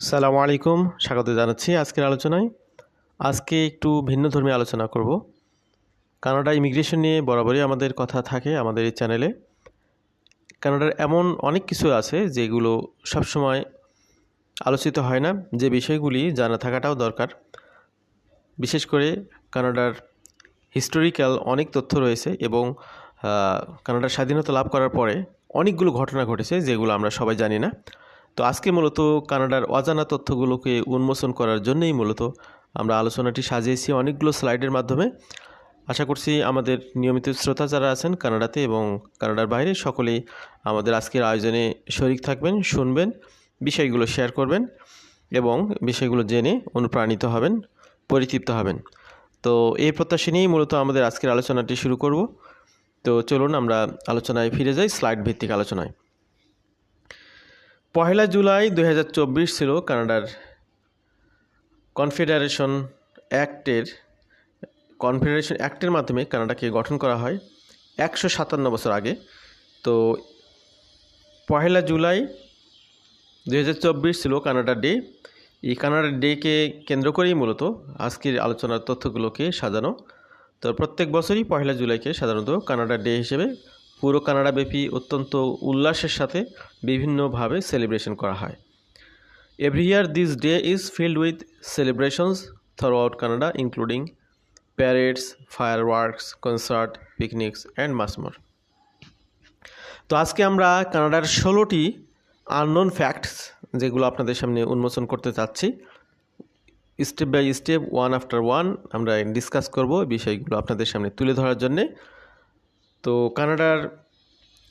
সালামু আলাইকুম, স্বাগত জানাচ্ছি আজকের আলোচনায়। আজকে একটু ভিন্ন ধর্মী আলোচনা করব। কানাডা ইমিগ্রেশন নিয়ে বরাবরই আমাদের কথা থাকে আমাদের এই চ্যানেলে। কানাডার এমন অনেক কিছু আছে যেগুলো সবসময় আলোচিত হয় না, যে বিষয়গুলি জানা থাকাটাও দরকার। বিশেষ করে কানাডার হিস্টোরিক্যাল অনেক তথ্য রয়েছে এবং কানাডার স্বাধীনতা লাভ করার পরে অনেকগুলো ঘটনা ঘটেছে যেগুলো আমরা সবাই জানি না। তো আজকে মূলত কানাডার অজানা তথ্যগুলোকে উন্মোচন করার জন্যই মূলত আমরা আলোচনাটি সাজিয়েছি অনেকগুলো স্লাইডের মাধ্যমে। আশা করছি আমাদের নিয়মিত শ্রোতা যারা আছেন কানাডাতে এবং কানাডার বাইরে, সকলেই আমাদের আজকের আয়োজনে শরিক থাকবেন, শুনবেন, বিষয়গুলো শেয়ার করবেন এবং বিষয়গুলো জেনে অনুপ্রাণিত হবেন, পরিতৃপ্ত হবেন। তো এই প্রত্যাশা নিয়েই মূলত আমাদের আজকের আলোচনাটি শুরু করব। তো চলুন আমরা আলোচনায় ফিরে যাই, স্লাইড ভিত্তিক আলোচনায়। পহেলা জুলাই দুই হাজার চব্বিশ ছিল কানাডার কনফেডারেশন অ্যাক্টের কনফেডারেশন অ্যাক্টের মাধ্যমে কানাডাকে গঠন করা হয় একশো সাতান্ন বছর আগে। তো পহেলা জুলাই দুই হাজার চব্বিশ ছিল কানাডা ডে। এই কানাডা ডেকে কেন্দ্র করেই মূলত আজকের আলোচনার তথ্যগুলোকে সাজানো। তো প্রত্যেক বছরই পহেলা জুলাইকে সাধারণত কানাডা ডে হিসেবে পুরো কানাডাব্যাপী অত্যন্ত উল্লাসের সাথে বিভিন্নভাবে সেলিব্রেশন করা হয়। Every year this day is filled with celebrations throughout Canada including parades fireworks concert picnics and much more তো আজকে আমরা কানাডার ষোলোটি আননোন ফ্যাক্টস যেগুলো আপনাদের সামনে উন্মোচন করতে চাচ্ছি। Step by step one after one আমরা ডিসকাস করব বিষয়গুলো আপনাদের সামনে তুলে ধরার জন্যে। তো কানাডার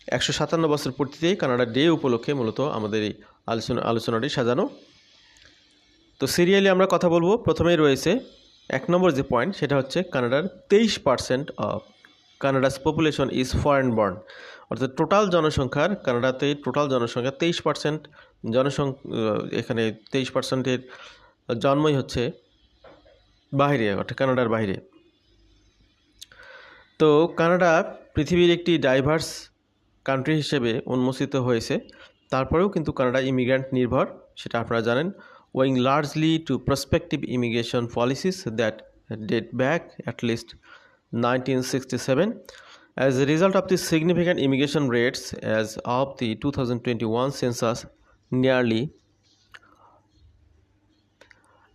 একশো সাতান্ন বছর পূর্তিতে কানাডা ডে উপলক্ষে মূলত আমাদের এই আলোচনা আলোচনাটি সাজানো। তো সিরিয়ালি আমরা কথা বলব। প্রথমেই রয়েছে এক নম্বর যে পয়েন্ট, সেটা হচ্ছে কানাডার তেইশ percent of Canada's population is foreign born. অর্থাৎ টোটাল জনসংখ্যার, কানাডাতে টোটাল জনসংখ্যা তেইশ পার্সেন্ট, জনসং এখানে তেইশ পার্সেন্টের জন্মই হচ্ছে বাইরে অর্থাৎ কানাডার বাইরে তো কানাডা পৃথিবীর একটি ডাইভার্স কান্ট্রি হিসেবে উন্মোচিত হয়েছে। তারপরেও কিন্তু কানাডা ইমিগ্র্যান্ট নির্ভর, সেটা আপনারা জানেন। Owing largely to prospective immigration policies that date back at least nineteen sixty seven as a result of the significant immigration rates as of the two thousand twenty one census nearly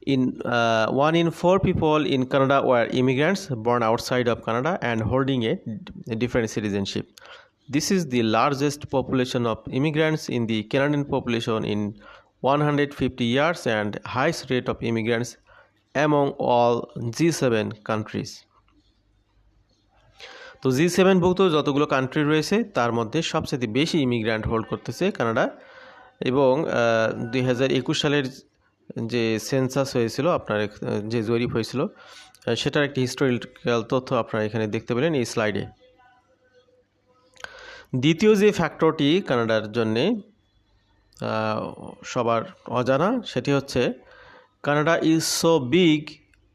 in uh, one in four people in canada were immigrants born outside of canada and holding a, a different citizenship this is the largest population of immigrants in the canadian population in 150 years and highest rate of immigrants among all g7 countries তো জি সেভেনভুক্ত যতগুলো country রয়েছে তার মধ্যে সবচেয়ে বেশি immigrant hold করতেছে Canada এবং দুই হাজার একুশ সালের যে সেন্সাস হয়েছিল, আপনার যে জরিপ হয়েছিল সেটার একটি হিস্টোরিক্যাল তথ্য আপনারা এখানে দেখতে পেলেন এই স্লাইডে দ্বিতীয় যে ফ্যাক্টরটি কানাডার জন্যে সবার অজানা, সেটি হচ্ছে Canada is so big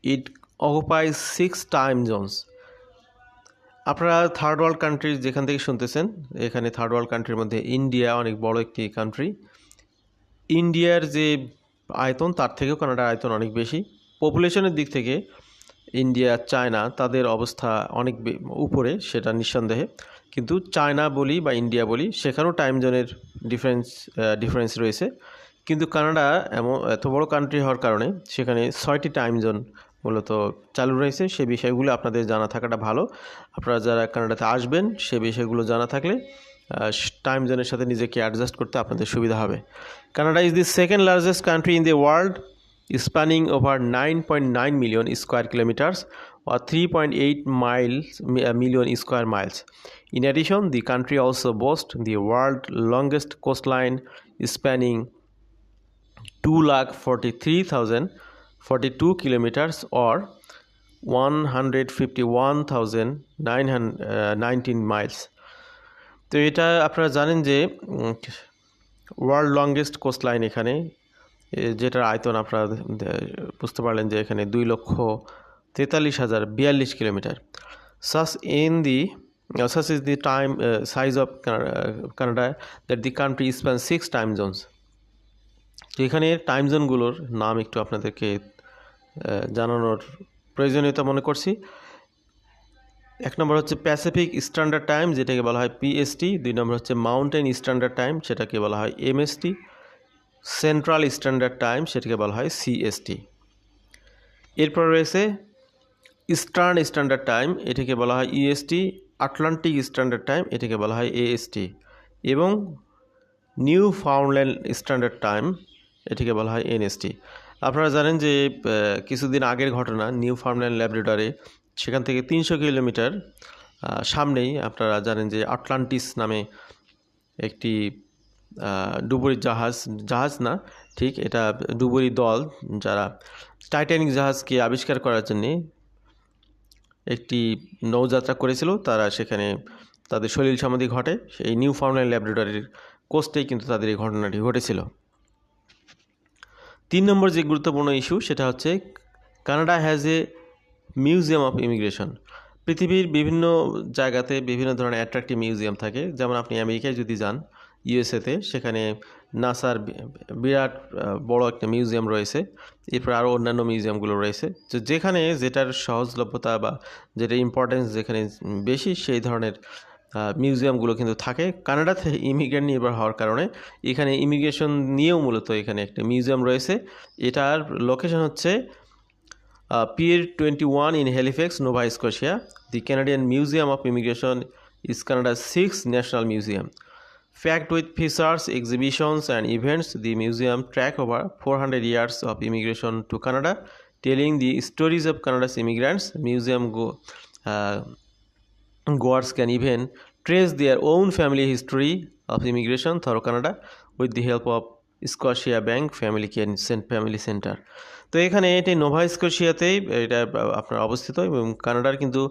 it occupies six time zones আপনারা থার্ড ওয়ার্ল্ড কান্ট্রি যেখান থেকে শুনতেছেন, এখানে থার্ড ওয়ার্ল্ড কান্ট্রির মধ্যে ইন্ডিয়া অনেক বড় একটি কান্ট্রি ইন্ডিয়ার যে আয়তন, তার থেকেও কানাডার আয়তন অনেক বেশি। পপুলেশনের দিক থেকে ইন্ডিয়া চায়না তাদের অবস্থা অনেক উপরে, সেটা নিঃসন্দেহে। কিন্তু চায়না বলি বা ইন্ডিয়া বলি, সেখানেও টাইম জোনের ডিফারেন্স ডিফারেন্স রয়েছে। কিন্তু কানাডা এমন, এত বড় কান্ট্রি হওয়ার কারণে সেখানে ছয়টি টাইম জোন মূলত চালু রয়েছে। সে বিষয়গুলো আপনাদের জানা থাকাটা ভালো। আপনারা যারা কানাডাতে আসবেন, সে বিষয়গুলো জানা থাকলে টাইম জোনের সাথে নিজেকে অ্যাডজাস্ট করতে আপনাদের সুবিধা হবে। Canada is the second largest country in the world spanning over nine point nine million square kilometres O three point eight miles million square miles in addition the country also boast the world longest coastline spanning two lakh forty three thousand forty two kilometres or one hundred fifty one thousand nine hundred nineteen miles তো এটা আপনারা জানেন যে world longest coast line এখানে যেটার আয়তন আপনারা বুঝতে পারলেন যে এখানে দুই লক্ষ তেতাল্লিশ হাজার বিয়াল্লিশ kilometre. সাস in the সাস is the time size of Canada that the country span six time zones তো এখানে টাইম জোনগুলোর নাম একটু আপনাদেরকে জানানোর প্রয়োজনীয়তা মনে করছি। এক নম্বর হচ্ছে প্যাসিফিক স্ট্যান্ডার্ড টাইম যেটাকে বলা হয় পিএসটি দুই নম্বর হচ্ছে মাউন্টেন স্ট্যান্ডার্ড টাইম সেটাকে বলা হয় এমএসটি সেন্ট্রাল স্ট্যান্ডার্ড টাইম সেটাকে বলা হয় সিএসটি এরপর রয়েছে ইস্টার্ন স্ট্যান্ডার্ড টাইম এটাকে বলা হয় ইএসটি আটলান্টিক স্ট্যান্ডার্ড টাইম এটাকে বলা হয় এএসটি এবং নিউ ফাউন্ডল্যান্ড স্ট্যান্ডার্ড টাইম এটাকে বলা হয় এনএসটি আপনারা জানেন যে কিছুদিন আগের ঘটনা নিউ ফার্মল্যান্ড ল্যাবরেটরি সেখান থেকে তিনশো কিলোমিটার সামনেই আপনারা জানেন যে আটলান্টিস নামে একটি ডুবুরি জাহাজ জাহাজ না, ঠিক এটা ডুবুরি দল যারা টাইটানিক জাহাজকে আবিষ্কার করার জন্যে একটি নৌযাত্রা করেছিল, তারা সেখানে তাদের সলিল সমাধি ঘটে। এই নিউ ফাউন্ডল্যান্ড ল্যাবরেটরির কোস্টেই কিন্তু তাদের এই ঘটনাটি ঘটেছিল। তিন নম্বর যে গুরুত্বপূর্ণ ইস্যু, সেটা হচ্ছে Canada has a museum of immigration পৃথিবীর বিভিন্ন জায়গাতে বিভিন্ন ধরনের অ্যাট্রাকটিভ মিউজিয়াম থাকে। যেমন আপনি আমেরিকায় যদি যান ইউএসএতে সেখানে নাসার বিরাট বড় একটা মিউজিয়াম রয়েছে। এরপর আরও অন্যান্য মিউজিয়ামগুলো রয়েছে। তো যেখানে যেটার সহজলভ্যতা বা যেটা ইম্পর্টেন্স যেখানে বেশি, সেই ধরনের মিউজিয়ামগুলো কিন্তু থাকে। কানাডাতে ইমিগ্রেন্ট নির্ভর হওয়ার কারণে এখানে ইমিগ্রেশন নিয়েও মূলত এখানে একটা মিউজিয়াম রয়েছে। এটার লোকেশন হচ্ছে uh, Pier 21 in Halifax, Nova Scotia. The Canadian Museum of Immigration is Canada's sixth national museum. Packed with features, exhibitions, and events, the museum tracks over 400 years of immigration to Canada, telling the stories of Canada's immigrants. Museum go, uh, goers can even trace their own family history of immigration through Canada with the help of Scotia Bank Family Care Family Center. তো এখানে এটি Nova স্কোশিয়াতেই এটা আপনার অবস্থিত এবং কানাডার কিন্তু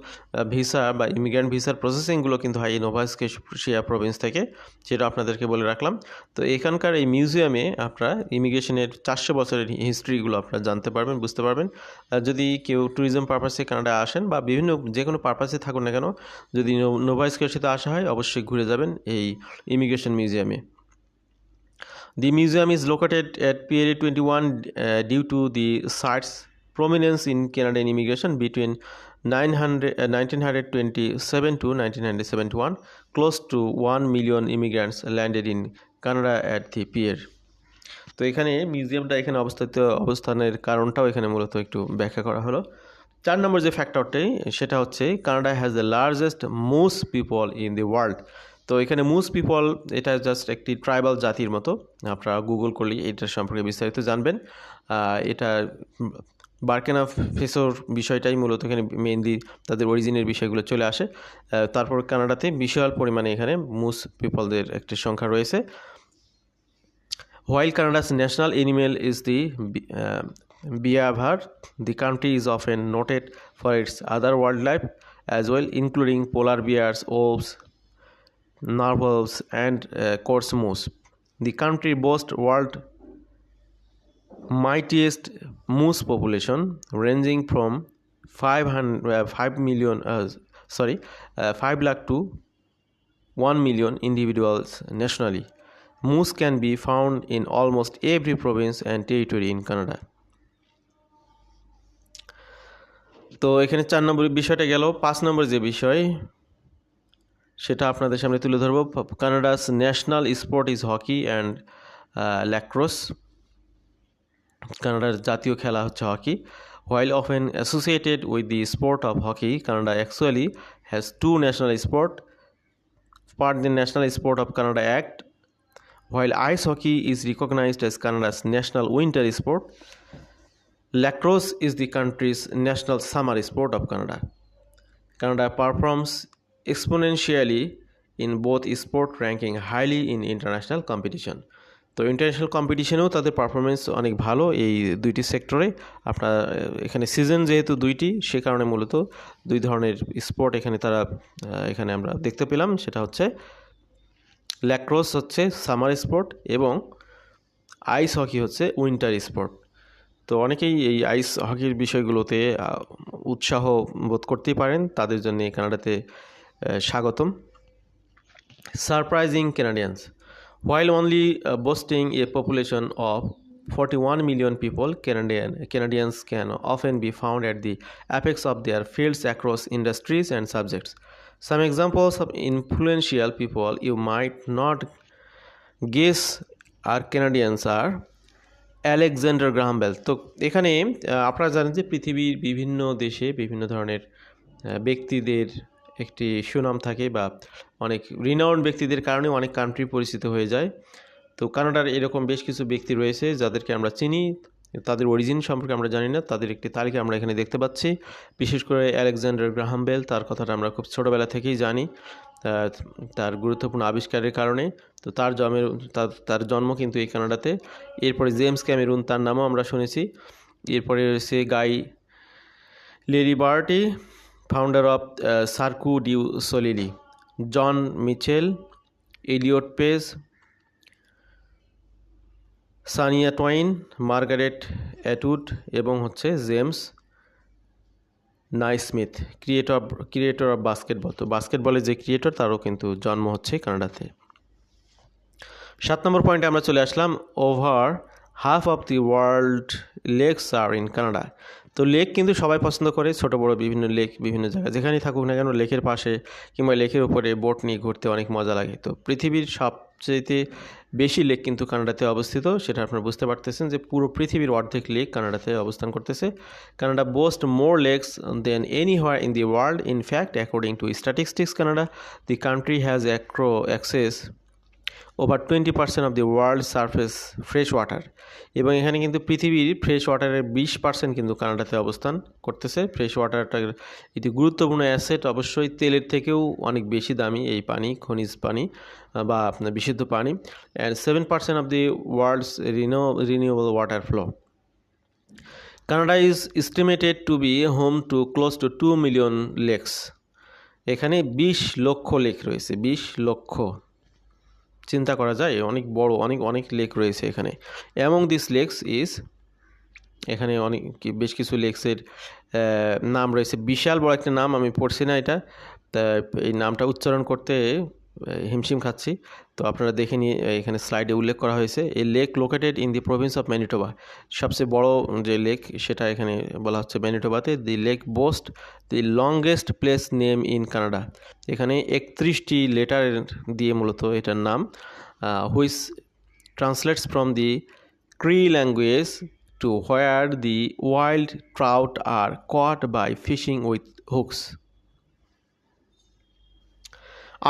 visa বা ইমিগ্রেন্ট ভিসার প্রসেসিংগুলো কিন্তু হয় এই নোভা স্কোশিয়া প্রভিন্স থেকে সেটা আপনাদেরকে বলে রাখলাম। তো এখানকার এই মিউজিয়ামে আপনারা ইমিগ্রেশনের চারশো বছরের হিস্ট্রিগুলো আপনারা জানতে পারবেন, বুঝতে পারবেন। যদি কেউ ট্যুরিজম পারপাসে কানাডায় আসেন বা বিভিন্ন যে কোনো পারপাসে থাকুন না কেন, যদি নোভা স্কোশিয়াতে আসা হয়, অবশ্যই ঘুরে যাবেন এই ইমিগ্রেশন মিউজিয়ামে। The museum is located at Pier 21 uh, due to the site's prominence in Canadian immigration between 900, uh, 1927 to 1971. Close to 1 million immigrants landed in Canada at the pier. তো এখানে মিউজিয়ামটা এখানে অবস্থিত অবস্থানের কারণটাও এখানে মূলত একটু ব্যাখ্যা করা হলো চার নম্বর যে ফ্যাক্টরটি সেটা হচ্ছে Canada has the largest most people in the world তো এখানে মুস পিপল এটা জাস্ট একটি ট্রাইবাল জাতির মতো। আপনারা গুগল করলেই এটার সম্পর্কে বিস্তারিত জানবেন। এটা বার্কেনা ফেসোর বিষয়টাই মূলত এখানে মেইনলি তাদের অরিজিনের বিষয়গুলো চলে আসে। তারপর কানাডাতে বিশাল পরিমাণে এখানে মুস পিপলদের একটি সংখ্যা রয়েছে। While Canada's national animal is the bi- uh, beaver, the country noted for its other its life as well including polar bears bears, narwhals, and uh, moose. The country boasts world mightiest moose population, ranging from 500, uh, 5 million, uh, sorry, uh, 5 lakh to 1 million individuals nationally. Moose can be found in almost every province and territory in Canada. তো এখানে চার নম্বর বিষয়টা গেল পাঁচ নম্বর যে বিষয় সেটা আপনাদের সামনে তুলে ধরব। Canada's national sport is hockey and lacrosse. কানাডার জাতীয় খেলা হচ্ছে hockey. While often associated with the sport of hockey, Canada actually has two national sport, part the national sport of Canada act. While ice hockey is recognised as Canada's national winter sport. Lacrosse is the country's national summer sport of Canada. Canada performs exponentially in both sport, ranking highly in international competition. তো international কম্পিটিশনেও তাদের performance অনেক ভালো এই দুইটি সেক্টরে আপনার এখানে সিজন যেহেতু দুইটি সে কারণে মূলত দুই ধরনের স্পোর্ট এখানে তারা এখানে আমরা দেখতে পেলাম। সেটা হচ্ছে ল্যাক্রোস হচ্ছে সামার স্পোর্ট এবং আইস হকি হচ্ছে উইন্টার স্পোর্ট তো অনেকেই এই আইস হকির বিষয়গুলোতে উৎসাহ বোধ করতেই পারেন। তাদের জন্য কানাডাতে স্বাগতম surprising Canadians. While only uh, boasting a population of 41 million people, Canadian, Canadians can often be found at the apex of their fields across industries and subjects. Some examples of influential people you might not guess are Canadians are Alexander Graham Bell তো এখানে আহ, আপনারা জানেন যে পৃথিবীর বিভিন্ন দেশে বিভিন্ন ধরনের আহ, ব্যক্তিদের একটি সুনাম থাকে বা অনেক রিনাউন্ড ব্যক্তিদের কারণে অনেক কান্ট্রি পরিচিত হয়ে যায়। তো কানাডার এরকম বেশ কিছু ব্যক্তি রয়েছে যাদেরকে আমরা চিনি, তাদের অরিজিন সম্পর্কে আমরা জানি না, তাদের একটি তালিকা আমরা এখানে দেখতে পাচ্ছি। বিশেষ করে আলেকজান্ডার গ্রাহাম বেল, তার কথাটা আমরা খুব ছোটোবেলা থেকেই জানি, তার গুরুত্বপূর্ণ আবিষ্কারের কারণে। তো তার জন্মের, তার জন্ম কিন্তু এই কানাডাতে। এরপরে জেমস ক্যামেরুন তার নামও আমরা শুনেছি। এরপরে রয়েছে Guy Laliberte founder of Cirque du Soleil John Mitchell Elliot Page Shania Twain Margaret Atwood এবং হচ্ছে James Naismith creator creator of basketball তো বাস্কেটবলের যে ক্রিয়েটর তারও কিন্তু জন্ম হচ্ছে কানাডাতে। সাত নম্বর পয়েন্টে আমরা চলে আসলাম over half of the world lakes are in Canada তো লেক কিন্তু সবাই পছন্দ করে, ছোট, বড় বিভিন্ন লেক, বিভিন্ন জায়গায়। যেখানেই থাকুক না কেন, লেকের পাশে কিংবা লেকের উপরে বোট নিয়ে ঘুরতে অনেক মজা লাগে। তো পৃথিবীর সবচেয়ে বেশি লেক কিন্তু কানাডাতে অবস্থিত, সেটা আপনারা বুঝতে পারতেছেন যে পুরো পৃথিবীর অর্ধেক লেক কানাডাতে অবস্থান করতেছে। Canada boast more lakes than anywhere in the world in fact according to statistics Canada the country has অ্যাক্রো access over twenty percent of the world surface fresh water এবং এখানে কিন্তু পৃথিবীর ফ্রেশ ওয়াটারের বিশ পার্সেন্ট কিন্তু কানাডাতে অবস্থান করতেছে। ফ্রেশ ওয়াটারটার এটি গুরুত্বপূর্ণ অ্যাসেট অবশ্যই তেলের থেকেও অনেক বেশি দামি এই পানি, খনিজ পানি বা আপনার বিশুদ্ধ পানি। And seven percent of the world's renew renewable water flow Canada is estimated to be home to close to two million lakes এখানে বিশ লক্ষ লেক রয়েছে, বিশ লক্ষ। চিন্তা করা যায়, অনেক বড়, অনেক অনেক লেক রয়েছে এখানে। অ্যামং দিস লেকস ইজ এখানে অনেক বেশ কিছু লেকসের নাম রয়েছে। বিশাল বড় একটা নাম আমি পড়ছি না এটা। তা, এই নামটা উচ্চারণ করতে হিমশিম খাচ্ছি। তো আপনারা দেখে নিয়ে এখানে স্লাইডে উল্লেখ করা হয়েছে, এই lake located in the province of Manitoba সবচেয়ে বড় যে লেক সেটা এখানে বলা হচ্ছে ম্যানিটোবাতে the lake boast the longest place name in Canada এখানে একত্রিশটি লেটার দিয়ে মূলত এটার নাম which translates from the Cree language to where the wild trout are caught by fishing with hooks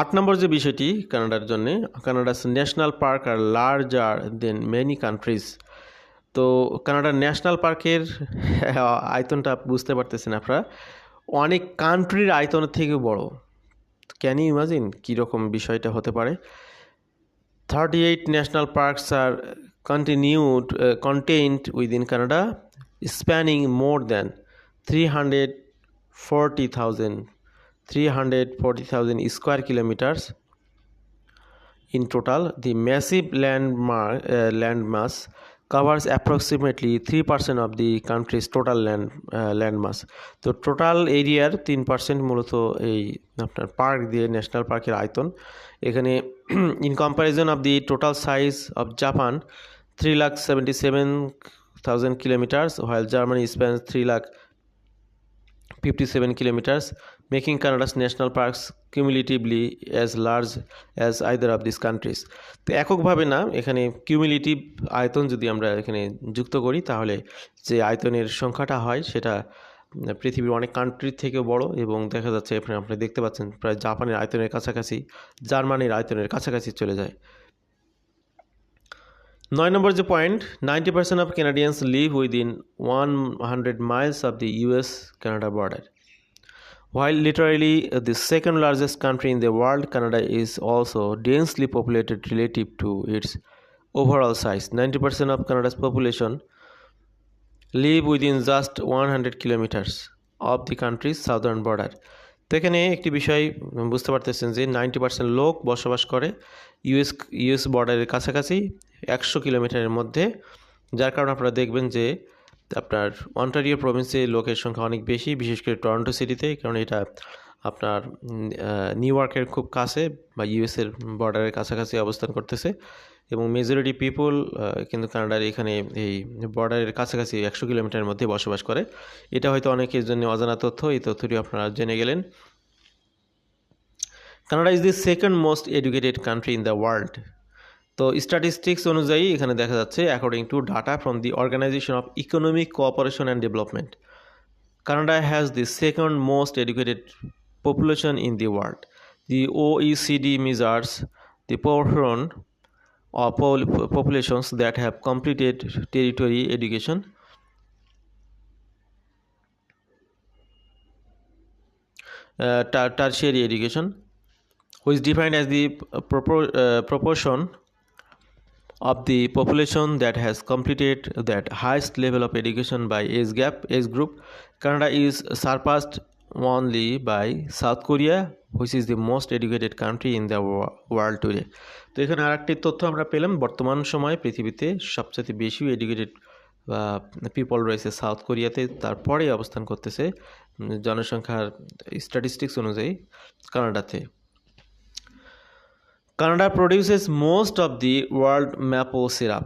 আট নম্বর যে বিষয়টি কানাডার জন্য Canada's national park are larger than many countries. তো কানাডার ন্যাশনাল পার্কের আয়তনটা বুঝতে পারতেছেন আপনারা। অনেক কান্ট্রির আয়তনের থেকেও বড়। ক্যান ইউ ইমাজিন কীরকম বিষয়টা হতে পারে? Thirty eight national parks are continued contained within Canada spanning more than three hundred forty thousand 340,000 square kilometers in total. The massive landmark, uh, land mass covers approximately 3% of the country's total land uh, land mass. তো total এরিয়ার তিন percent মূলত এই আপনার park দিয়ে national পার্কের আয়তন এখানে in comparison of the total size of Japan three lakh seventy seven thousand kilometers while Germany spans three lakh 57 kilometers, making Canada's national parks cumulatively as large as either of these countries. তো এককভাবে না এখানে cumulative আয়তন যদি আমরা এখানে যুক্ত করি তাহলে যে আয়তনের সংখ্যাটা হয় সেটা পৃথিবীর অনেক কান্ট্রির থেকেও বড় এবং দেখা যাচ্ছে এখানে আপনি দেখতে পাচ্ছেন প্রায় জাপানের আয়তনের কাছাকাছি জার্মানির আয়তনের কাছাকাছি চলে যায় নয় নম্বর যে point ninety percent of Canadians live within one hundred miles of the US Canada border while literally the second largest country in the world Canada is also densely populated relative to its overall size ninety percent of Canada's population live within just one hundred kilometers of the country's southern border তো এখানে একটি বিষয় বুঝতে পারতেছেন যে ninety percent লোক বসবাস করে ইউএস ইউএস বর্ডারের কাছাকাছি একশো কিলোমিটারের মধ্যে, যার কারণে আপনারা দেখবেন যে আপনার অন্টারিও প্রভিন্সে লোকের সংখ্যা অনেক বেশি, বিশেষ করে টরন্টো সিটিতে, কারণ এটা আপনার নিউ ইয়র্কের খুব কাছে বা ইউএসের বর্ডারের কাছাকাছি অবস্থান করতেছে। এবং মেজরিটি পিপল কিন্তু কানাডার এখানে এই বর্ডারের কাছাকাছি একশো কিলোমিটারের মধ্যে বসবাস করে। এটা হয়তো অনেকের জন্য অজানা তথ্য, এই তথ্যটি আপনারা জেনে গেলেন। Canada is the second most educated country in the world. তো স্ট্যাটিস্টিক্স অনুযায়ী এখানে দেখা যাচ্ছে according to data from the organisation of economic cooperation and development Canada has the second most educated population in the world the OECD measures the porn populations that have completed territory education tertiary education which is defined as the proportion of the population that has completed that highest level of education by age gap age group canada is surpassed only by South Korea which is the most educated country in the world today তো এখানে আরেকটি তথ্য আমরা পেলাম বর্তমান সময়ে পৃথিবীতে সবচেয়ে বেশি এডুকেটেড পিপল রয়েছে সাউথ কোরিয়াতে তারপরে অবস্থান করতেছে জনসংখ্যার স্ট্যাটিস্টিক্স অনুযায়ী কানাডাতে Canada produces most of the world maple syrup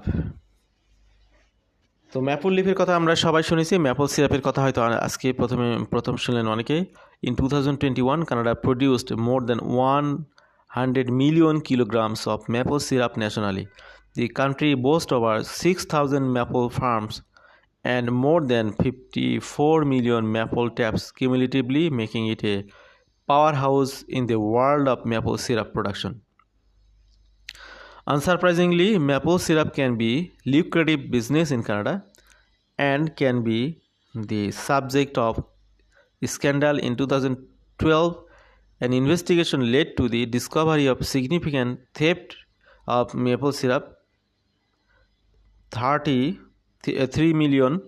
তো ম্যাপল লিফের কথা আমরা সবাই শুনেছি। ম্যাপল সিরাপের কথা হয়তো আজকে প্রথমে প্রথম শুনলেন অনেকে in two thousand twenty one Canada produced more than one hundred million kilograms of maple syrup nationally the country boast over six thousand maple farms and more and more than 54 million maple taps cumulatively, making it a powerhouse in the world of maple syrup production. Unsurprisingly, maple syrup can be lucrative business in Canada and can be the subject of scandal in 2012. An investigation led to the discovery of significant theft of maple syrup. 30 3 million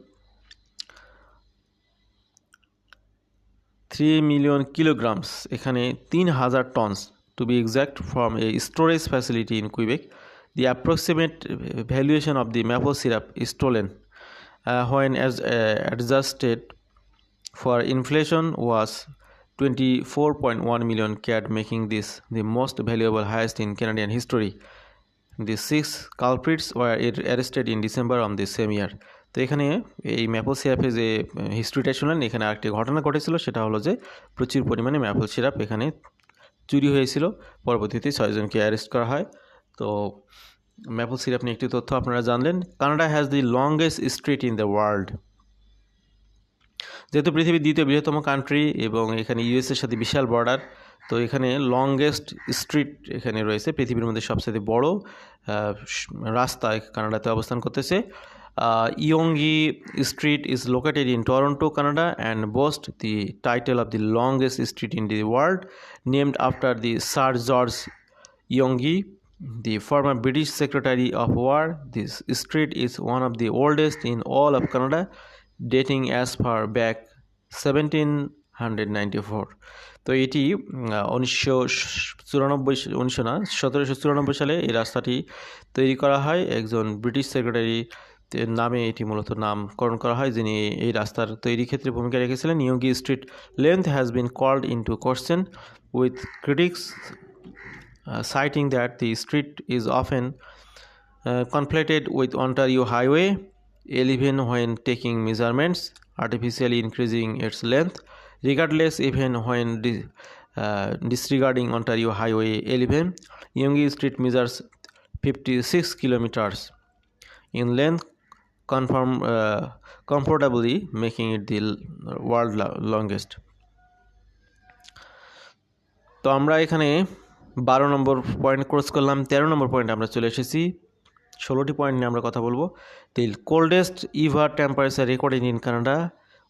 3 million kilograms এখানে তিন হাজার tonnes to be exact from a storage facility in Quebec. The approximate valuation of the maple syrup is stolen uh, when as uh, adjusted for inflation was 24.1 million CAD, making this the most valuable highest in Canadian history. The six culprits were arrested in December of the same year. তো এখানে এই maple সিরাপে যে হিস্ট্রিটা শুনলেন এখানে আরেকটি ঘটনা ঘটেছিল সেটা হলো যে প্রচুর পরিমাণে ম্যাপল সিরাপ এখানে চুরি হয়েছিল। পরবর্তীতে ছয়জনকে অ্যারেস্ট করা হয়। তো ম্যাপল সিরাপ নিয়ে একটি তথ্য আপনারা জানলেন। Canada has the longest street in the world যেহেতু পৃথিবীর দ্বিতীয় বৃহত্তম কান্ট্রি এবং এখানে ইউএসের সাথে বিশাল বর্ডার তো এখানে লংগেস্ট স্ট্রিট এখানে রয়েছে, পৃথিবীর মধ্যে সবচেয়ে বড় রাস্তা কানাডাতে অবস্থান করতেছে। Yonge street is located in Toronto Canada and boast the title of the longest street in the world named after the Sir George Yonge the former British Secretary of War. This street is one of the oldest in all of Canada, dating as far back 1794. তো এটি উনিশশো চুরানব্বই উনিশশো না সতেরোশো চুরানব্বই সালে এই রাস্তাটি তৈরি করা হয় একজন ব্রিটিশ সেক্রেটারি নামে এটি মূলত নামকরণ করা হয়, যিনি এই রাস্তার তৈরি ক্ষেত্রে ভূমিকা রেখেছিলেন। ইয়ুগি street length has been called into question with critics citing that the street is often conflated with Ontario highway eleven when taking measurements artificially increasing its length regardless even when disregarding Ontario highway eleven Yonge street measures fifty six kilometers in length conform, comfortably making it the world longest. তো আমরা এখানে বারো নম্বর point cross করলাম তেরো নম্বর point আমরা চলে এসেছি। ষোলোটি পয়েন্ট নিয়ে আমরা কথা বলব। The coldest ever temperature recording in Canada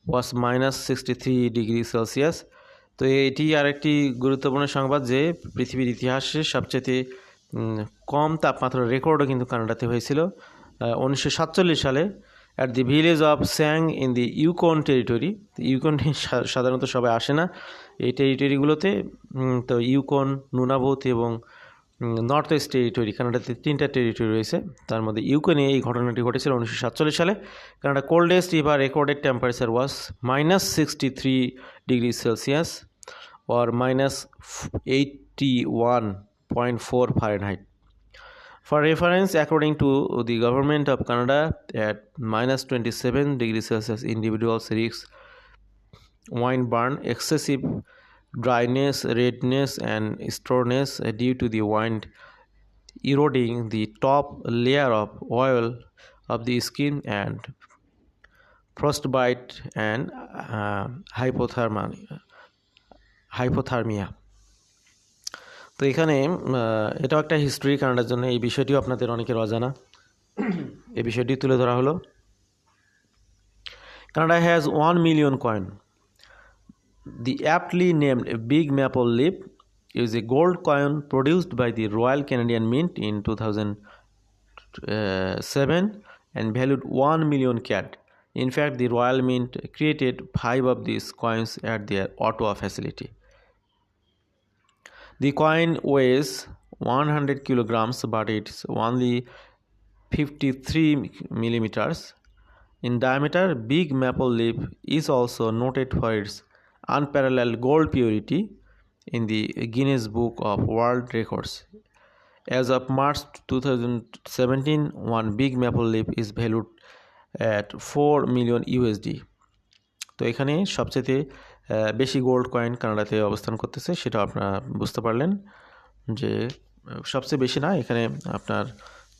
was minus sixty three degree Celsius তো এটি আরেকটি গুরুত্বপূর্ণ সংবাদ যে পৃথিবীর ইতিহাসে সবচেয়ে কম তাপমাত্রার রেকর্ডও কিন্তু কানাডাতে হয়েছিল। উনিশশো সাতচল্লিশ সালে at the village of Snag in the Yukon territory Yukon সাধারণত সবাই আসে না। এই টেরিটরিগুলোতে তো ইউকন নুনাভূত এবং নর্থ ওয়েস্ট টেরিটরি কানাডাতে তিনটা টেরিটরি রয়েছে। তার মধ্যে ইউকনে এই ঘটনাটি ঘটেছিল উনিশশো সাতচল্লিশ সালে। Canada coldest ever recorded temperature was minus sixty three degree Celsius or minus 81.4 Fahrenheit. For reference, according to the government of Canada, at minus 27 degrees Celsius, individuals risk wine burn, excessive dryness, redness, and soreness due to the wind eroding the top layer of oil of the skin and frostbite and uh, hypothermia. hypothermia. তো এখানে এটাও একটা history কানাডার জন্য। এই বিষয়টিও আপনাদের অনেকের অজানা। এই বিষয়টি তুলে ধরা হলো। Canada has one million coin the aptly named a big maple leaf use a gold coin produced by the royal Canadian mint in two thousand seven and valued one million CAD in fact the royal mint created five of these coins at their Ottawa facility The coin weighs 100 kilograms, but it's only 53 millimeters in diameter. Big Maple Leaf is also noted for its unparalleled gold purity in the Guinness Book of World Records. As of March 2017, one big maple leaf is valued at 4 million USD. তো এখানে সবচেয়ে বেশি gold coin কানাডাতে অবস্থান করতেছে সেটা আপনারা বুঝতে পারলেন যে সবচেয়ে বেশি না, এখানে আপনার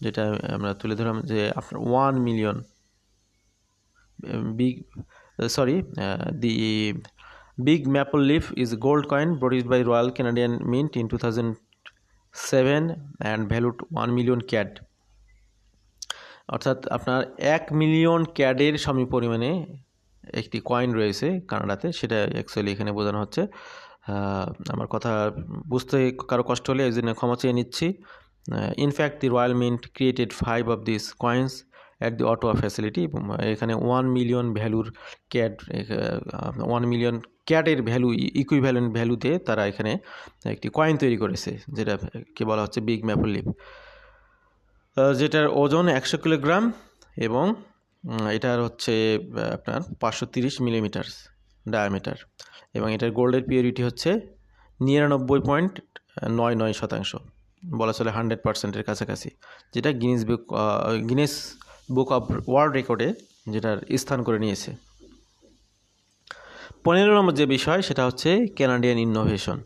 যেটা আমরা তুলে ধরলাম যে, আপনার one million big sorry the Big Maple Leaf is a gold coin produced by Royal Canadian Mint in 2007 and valued 1 million CAD. অর্থাৎ আপনার এক মিলিয়ন ক্যাডের সমি পরিমাণে একটি কয়েন রয়েছে কানাডাতে, সেটা অ্যাকচুয়ালি এখানে বোঝানো হচ্ছে। আমার কথা বুঝতে কারও কষ্ট হলে এই জন্য ক্ষমা চেয়ে নিচ্ছি। In fact the royal mint created five of these coins at the Ottawa facility এখানে ওয়ান মিলিয়ন ভ্যালুর ক্যাড ওয়ান মিলিয়ন ক্যাটের ভ্যালু ইকুইভ্যালেন্ট ভ্যালুতে তারা এখানে একটি কয়েন তৈরি করেছে, যেটা কে বলা হচ্ছে বিগ ম্যাপল লিপ যেটার ওজন একশো কিলোগ্রাম এবং এটার হচ্ছে আপনার পাঁচশো তিরিশ মিলিমিটার ডায়ামিটার এবং এটার গোল্ডের পিওরিটি হচ্ছে নিরানব্বই পয়েন্ট নয় নয় শতাংশ। বলা চলে হান্ড্রেড পার্সেন্টের কাছাকাছি, যেটা Guinness book Guinness book of world রেকর্ডে যেটার স্থান করে নিয়েছে। পনেরো নম্বর যে বিষয়, সেটা হচ্ছে ক্যানাডিয়ান ইনোভেশন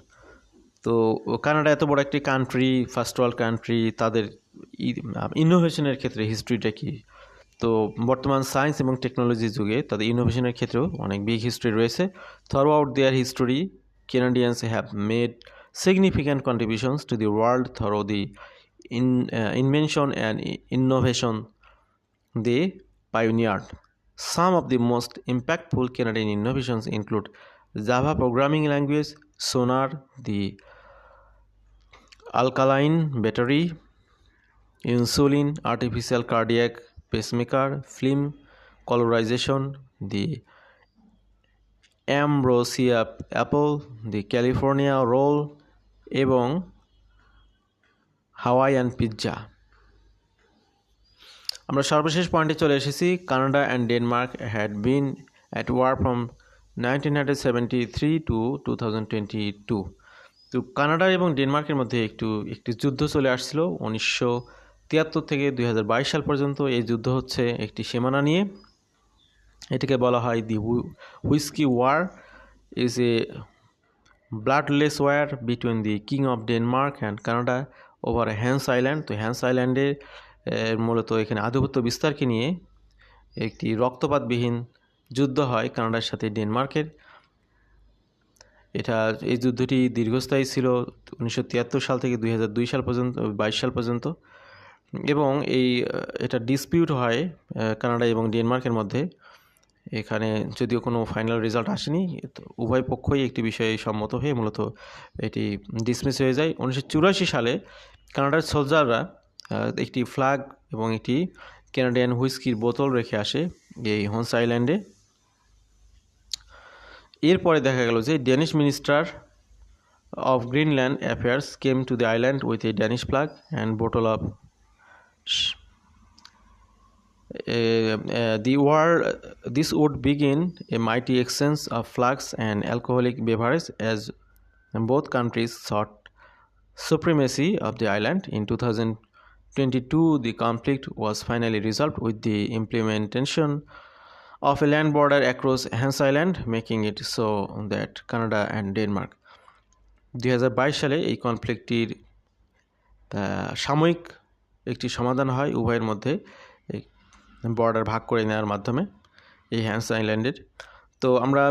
তো, কানাডা এত বড় একটি কান্ট্রি ফার্স্ট ওয়ার্ল্ড কান্ট্রি তাদের ইনোভেশনের ক্ষেত্রে হিস্ট্রিটা কি? তো বর্তমান সায়েন্স এবং টেকনোলজি যুগে তাদের ইনোভেশনের ক্ষেত্রেও অনেক বিগ হিস্ট্রি রয়েছে। Throughout their history Canadians have made significant contributions to the world through the invention and innovation the pioneered some of the most impactful Canadian innovations include Java programming language sonar the alkaline battery insulin artificial cardiac pacemaker, film colorization, the Ambrosia apple, the California roll এবং Hawaiian pizza আমরা সর্বশেষ পয়েন্টে চলে এসেছি। Canada and Denmark had been at war from nineteen hundred seventy three to two thousand twenty two তো Canada এবং ডেনমার্কের মধ্যে একটু একটি যুদ্ধ চলে আসছিল। উনিশশো তিয়াত্তর থেকে দুই হাজার বাইশ সাল পর্যন্ত এই যুদ্ধ হচ্ছে একটি সীমানা নিয়ে। এটিকে বলা হয় the whisky war is a bloodless war between the king of Denmark and Canada over Hans island. তো হ্যান্স আইল্যান্ডে মূলত এখানে আধিপত্য বিস্তারকে নিয়ে একটি রক্তপাতবিহীন যুদ্ধ হয় কানাডার সাথে ডেনমার্কের। এটা, এই যুদ্ধটি দীর্ঘস্থায়ী ছিল উনিশশো তিয়াত্তর সাল থেকে দুই হাজার দুই সাল পর্যন্ত, বাইশ সাল পর্যন্ত। এবং এই এটা ডিসপিউট হয় কানাডা এবং ডেনমার্কের মধ্যে। এখানে যদিও কোনো ফাইনাল রেজাল্ট আসেনি উভয় পক্ষই একটি বিষয়ে সম্মত হয়ে মূলত এটি ডিসমিস হয়ে যায়। উনিশশো চুরাশি সালে কানাডার সোলজাররা একটি ফ্ল্যাগ এবং একটি ক্যানাডিয়ান হুইস্কির বোতল রেখে আসে এই হন্স আইল্যান্ডে এরপরে দেখা গেল যে Danish minister of Greenland affairs came to the island with a Danish flag and bottle of Uh, uh, the war this would begin a mighty exchange of flags and alcoholic beverages as both countries sought supremacy of the island. In 2022, the conflict was finally resolved with the implementation of a land border across Hans Island, making it so that Canada and Denmark দুই সালে এই কনফ্লিক্টটির সাময়িক একটি সমাধান হয় উভয়ের মধ্যে border ভাগ করে নেওয়ার মাধ্যমে, এই হ্যান্স আইল্যান্ডের তো আমরা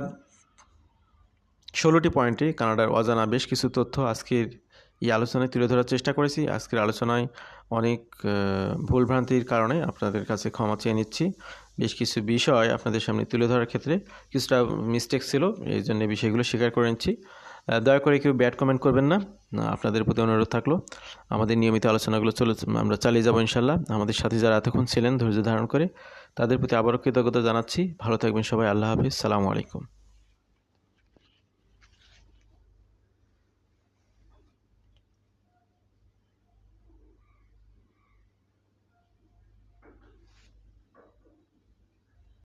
ষোলোটি পয়েন্টে কানাডার অজানা বেশ কিছু তথ্য আজকের এই আলোচনায় তুলে ধরার চেষ্টা করেছি। আজকের আলোচনায় অনেক ভুলভ্রান্তির কারণে আপনাদের কাছে ক্ষমা চেয়ে নিচ্ছি। বেশ কিছু বিষয় আপনাদের সামনে তুলে ধরার ক্ষেত্রে কিছুটা মিস্টেক ছিল, এই জন্য বিষয়গুলো স্বীকার করে নিচ্ছি। দয়া করে কেউ ব্যাড কমেন্ট করবেন না, আপনাদের প্রতি অনুরোধ থাকল। আমাদের নিয়মিত আলোচনাগুলো চলে আমরা চালিয়ে যাব ইনশাল্লাহ। আমাদের সাথে যারা এতক্ষণ ছিলেন, ধৈর্য ধারণ করে, তাদের প্রতি আবারও কৃতজ্ঞতা জানাচ্ছি। ভালো থাকবেন সবাই। আল্লাহ হাফিজ। সালামু আলাইকুম।